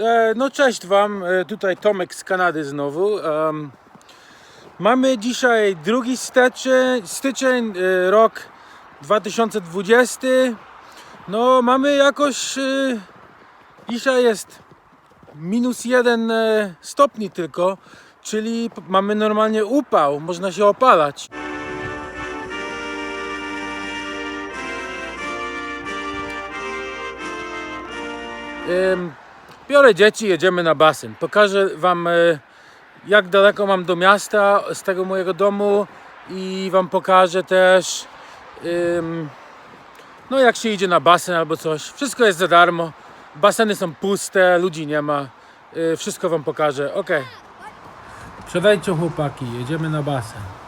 E, No cześć Wam, e, tutaj Tomek z Kanady znowu. Mamy dzisiaj drugi styczeń, styczeń rok 2020. No mamy jakoś, e, dzisiaj jest minus jeden stopni tylko, czyli mamy normalnie upał, można się opalać. Ym, Biorę dzieci, jedziemy na basen. Pokażę Wam, e, jak daleko mam do miasta z tego mojego domu i Wam pokażę też, no jak się idzie na basen albo coś. Wszystko jest za darmo. Baseny są puste, ludzi nie ma. Y, Wszystko Wam pokażę. Ok. Przedajcie chłopaki, jedziemy na basen.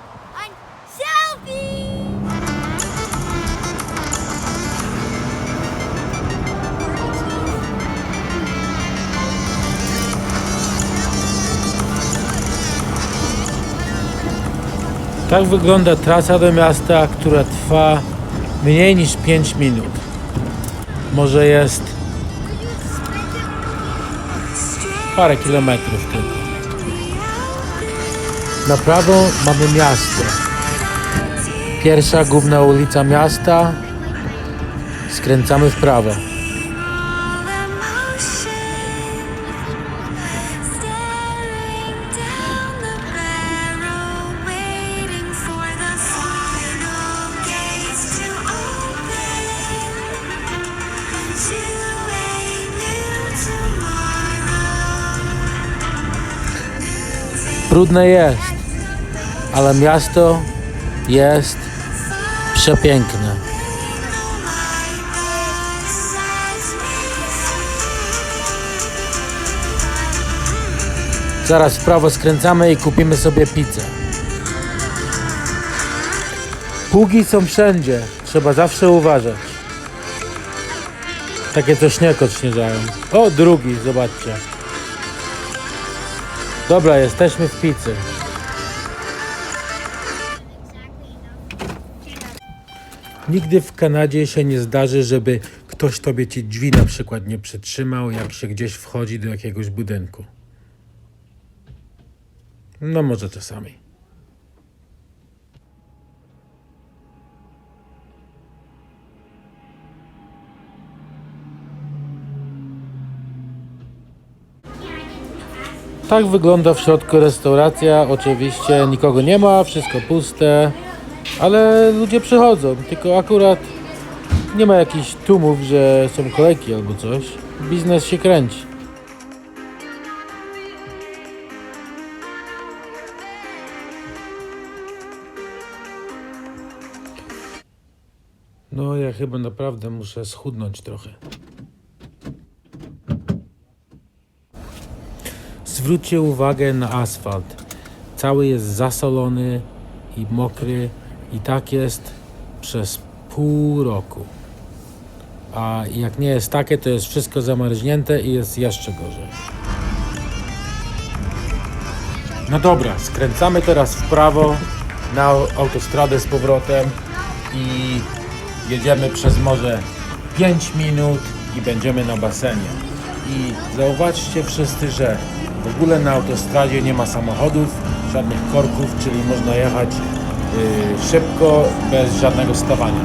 Tak wygląda trasa do miasta, która trwa mniej niż 5 minut. Może jest parę kilometrów tylko. Na prawo mamy miasto. Pierwsza główna ulica miasta. Skręcamy w prawo. Trudne jest, ale miasto jest przepiękne. Zaraz w prawo skręcamy i kupimy sobie pizzę. Pługi są wszędzie, trzeba zawsze uważać. Takie co śnieg odśnieżają. O, drugi, zobaczcie. Dobra, jesteśmy w pizzy. Nigdy w Kanadzie się nie zdarzy, żeby ktoś tobie ci drzwi na przykład nie przytrzymał, jak się gdzieś wchodzi do jakiegoś budynku. No może czasami. Tak wygląda w środku restauracja. Oczywiście nikogo nie ma, wszystko puste, ale ludzie przychodzą. Tylko akurat nie ma jakichś tłumów, że są kolejki albo coś. Biznes się kręci. No, ja chyba naprawdę muszę schudnąć trochę. Zwróćcie uwagę na asfalt. Cały jest zasolony i mokry i tak jest przez pół roku. A jak nie jest takie, to jest wszystko zamarznięte i jest jeszcze gorzej. No dobra, skręcamy teraz w prawo na autostradę z powrotem i jedziemy przez morze 5 minut i będziemy na basenie. I zauważcie wszyscy, że w ogóle na autostradzie nie ma samochodów, żadnych korków, czyli można jechać y, szybko, bez żadnego stawania.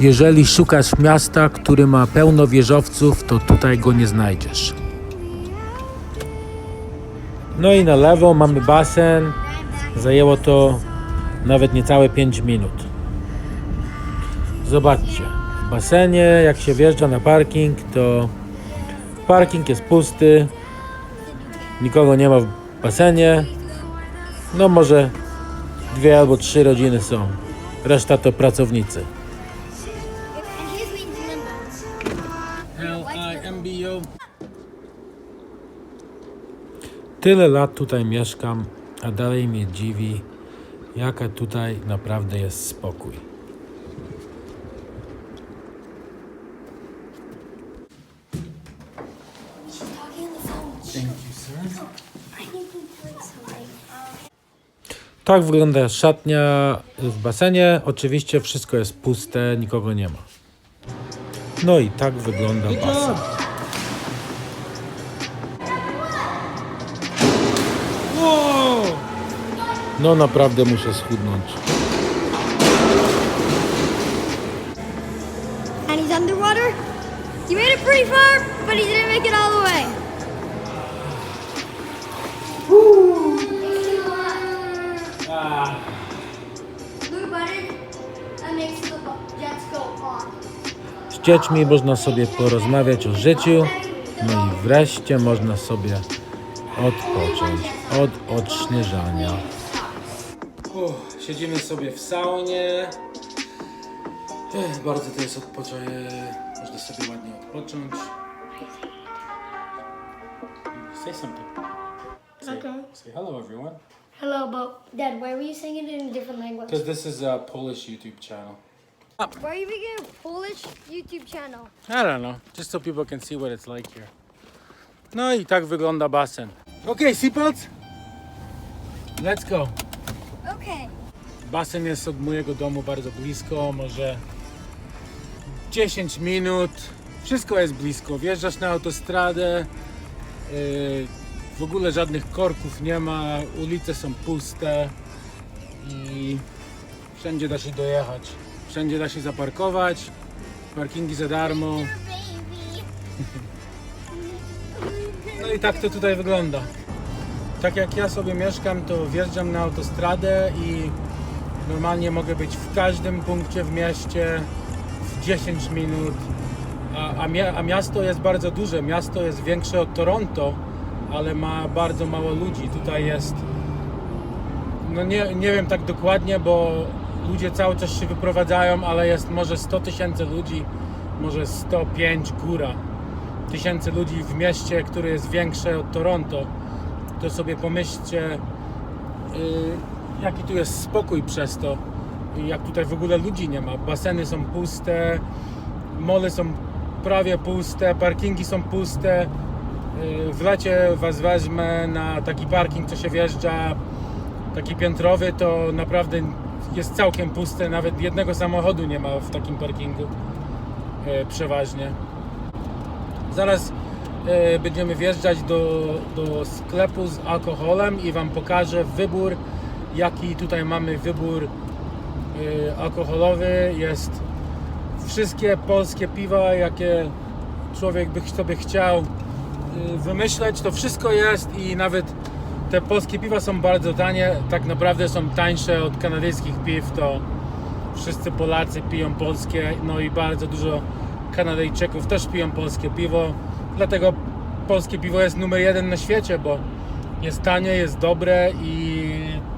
Jeżeli szukasz miasta, które ma pełno wieżowców, to tutaj go nie znajdziesz. No i na lewo mamy basen. Zajęło to nawet niecałe 5 minut. Zobaczcie, w basenie jak się wjeżdża na parking, to parking jest pusty, nikogo nie ma w basenie. No może dwie albo trzy rodziny są, reszta to pracownicy. Tyle lat tutaj mieszkam, a dalej mnie dziwi, jaka tutaj naprawdę jest spokój. Tak wygląda szatnia w basenie. Oczywiście wszystko jest puste, nikogo nie ma. No i tak wygląda basen. No naprawdę muszę schudnąć. And he's underwater. He made it pretty far, but he didn't make it all the way. Dziećmi można sobie porozmawiać o życiu, no i wreszcie można sobie odpocząć od odśnieżania. siedzimy sobie w saunie. Ech, bardzo to jest odpoczęcie. Można sobie ładnie odpocząć. Say something. Say, Okay. say hello everyone. Hello, but Dad, why were you saying it in a different language? Because this is a Polish YouTube channel. Why are you making a Polish YouTube channel? I don't know, just so people can see what it's like here. No i tak wygląda basen. Okay, seatbelts? Let's go. Okay. Basen jest od mojego domu bardzo blisko, może 10 minut. Wszystko jest blisko. Wjeżdżasz na autostradę. yy, W ogóle żadnych korków nie ma, ulice są puste i wszędzie da się dojechać. Wszędzie da się zaparkować. Parkingi za darmo. No i tak to tutaj wygląda. Tak jak ja sobie mieszkam, to wjeżdżam na autostradę i normalnie mogę być w każdym punkcie w mieście w 10 minut. A, a, mia- a miasto jest bardzo duże. Miasto jest większe od Toronto, ale ma bardzo mało ludzi. Tutaj jest. No nie, nie wiem tak dokładnie, bo ludzie cały czas się wyprowadzają, ale jest może 100 tysięcy ludzi, może 105 góra tysięcy ludzi w mieście, które jest większe od Toronto, to sobie pomyślcie, yy, jaki tu jest spokój przez to. Jak tutaj w ogóle ludzi nie ma. Baseny są puste, mole są prawie puste, parkingi są puste. Yy, W lecie Was wezmę na taki parking, co się wjeżdża, taki piętrowy, to naprawdę jest całkiem puste. Nawet jednego samochodu nie ma w takim parkingu. yy, Przeważnie. Zaraz e, będziemy wjeżdżać do, do sklepu z alkoholem i Wam pokażę wybór, jaki tutaj mamy wybór e, alkoholowy. Jest wszystkie polskie piwa, jakie człowiek by sobie chciał e, wymyśleć, to wszystko jest i nawet te polskie piwa są bardzo tanie, tak naprawdę są tańsze od kanadyjskich piw, to wszyscy Polacy piją polskie, no i bardzo dużo Kanadyjczyków też piją polskie piwo, dlatego polskie piwo jest numer jeden na świecie, bo jest tanie, jest dobre i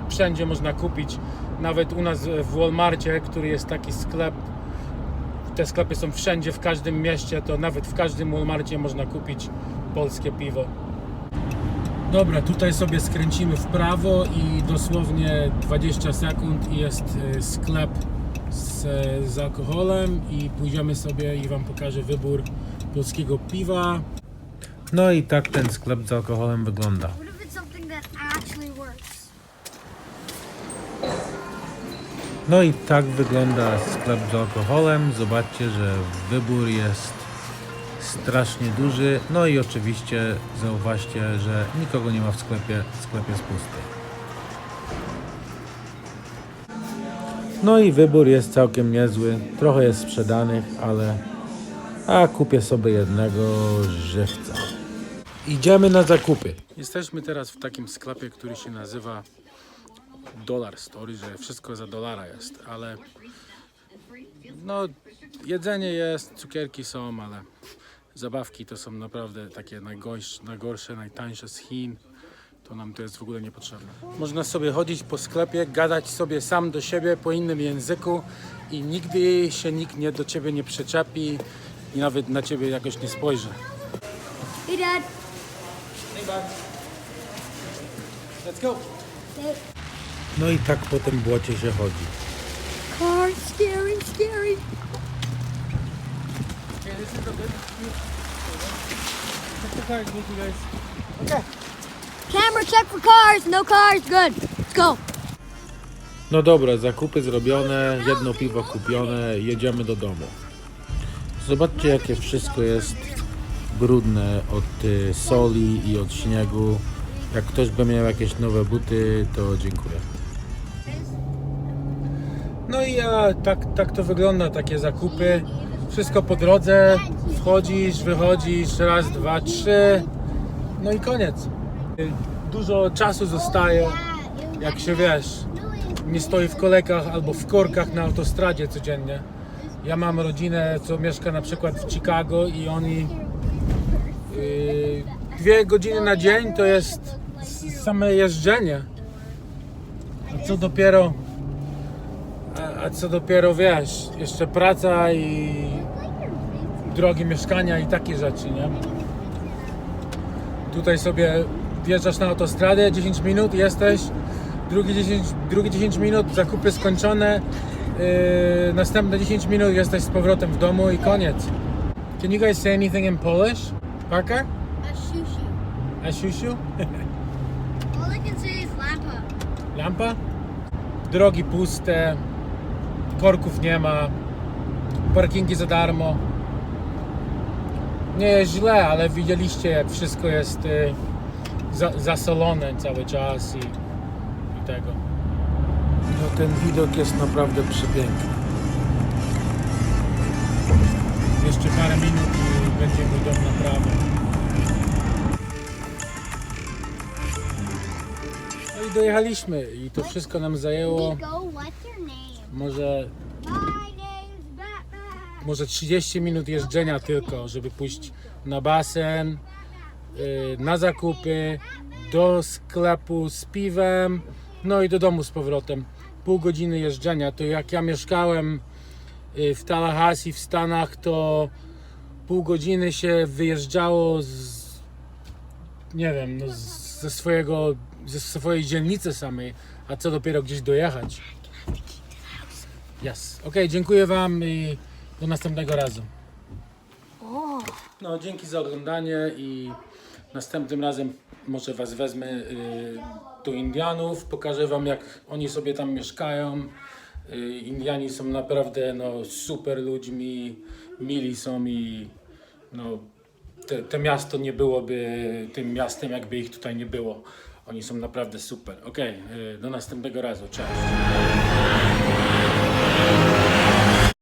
wszędzie można kupić. Nawet u nas w Walmartie, który jest taki sklep, te sklepy są wszędzie, w każdym mieście, to nawet w każdym Walmartie można kupić polskie piwo. Dobra, tutaj sobie skręcimy w prawo i dosłownie 20 sekund i jest y, sklep z, z alkoholem i pójdziemy sobie i Wam pokażę wybór polskiego piwa. No i tak ten sklep z alkoholem wygląda. No i tak wygląda sklep z alkoholem. Zobaczcie, że wybór jest strasznie duży. No i oczywiście zauważcie, że nikogo nie ma w sklepie. Sklep jest pusty. No i wybór jest całkiem niezły. Trochę jest sprzedanych, ale a kupię sobie jednego żywca. Idziemy na zakupy. Jesteśmy teraz w takim sklepie, który się nazywa Dollar Store, że wszystko za dolara jest, ale no jedzenie jest, cukierki są, ale zabawki to są naprawdę takie najgorsze, najgorsze najtańsze z Chin. To nam to jest w ogóle niepotrzebne. Można sobie chodzić po sklepie, gadać sobie sam do siebie po innym języku i nigdy się nikt nie do ciebie nie przyczepi i nawet na ciebie jakoś nie spojrzy. Hey, Dad. Hey, bud. Let's go. No i tak po tym błocie się chodzi. Car, scary, scary. Okay, this is the good. Camera, check for cars. No cars. Good. Let's go. No dobra, zakupy zrobione, jedno piwo kupione, jedziemy do domu. Zobaczcie jakie wszystko jest brudne od y, soli i od śniegu. Jak ktoś by miał jakieś nowe buty, to dziękuję. i ja, tak, tak to wygląda, takie zakupy. Wszystko po drodze, wchodzisz, wychodzisz, raz, dwa, trzy, no i koniec. Dużo czasu zostaje, jak się wiesz, nie stoi w kolejkach albo w korkach na autostradzie codziennie. Ja mam rodzinę, co mieszka na przykład w Chicago i oni yy, dwie godziny na dzień to jest same jeżdżenie. A co dopiero, a, a co dopiero wiesz, jeszcze praca i drogi mieszkania i takie rzeczy, nie? Tutaj sobie wjeżdżasz na autostradę, 10 minut jesteś, drugie 10, drugie 10 minut, zakupy skończone, yy, następne 10 minut jesteś z powrotem w domu i koniec. Can you guys say anything in Polish? Parker? A sushi. A siusiu? All I can say is lampa. Lampa? Drogi puste, korków nie ma, parkingi za darmo. Nie jest źle, ale widzieliście jak wszystko jest y, za, zasolone cały czas i, i tego. No ten widok jest naprawdę przepiękny. Jeszcze parę minut i będzie mój dom naprawdę. No i dojechaliśmy i to wszystko nam zajęło może. Może 30 minut jeżdżenia tylko, żeby pójść na basen, y, na zakupy, do sklepu z piwem, no i do domu z powrotem. Pół godziny jeżdżenia. To jak ja mieszkałem y, w Tallahassee w Stanach, to pół godziny się wyjeżdżało z nie wiem, no z, ze swojego, ze swojej dzielnicy samej, a co dopiero gdzieś dojechać. Yes. Ok, dziękuję Wam i do następnego razu. No, dzięki za oglądanie i następnym razem może Was wezmę y, do Indianów, pokażę Wam jak oni sobie tam mieszkają. Y, Indiani są naprawdę no, super ludźmi, mili są i no, te, te miasto nie byłoby tym miastem, jakby ich tutaj nie było. Oni są naprawdę super. Ok, y, do następnego razu. Cześć.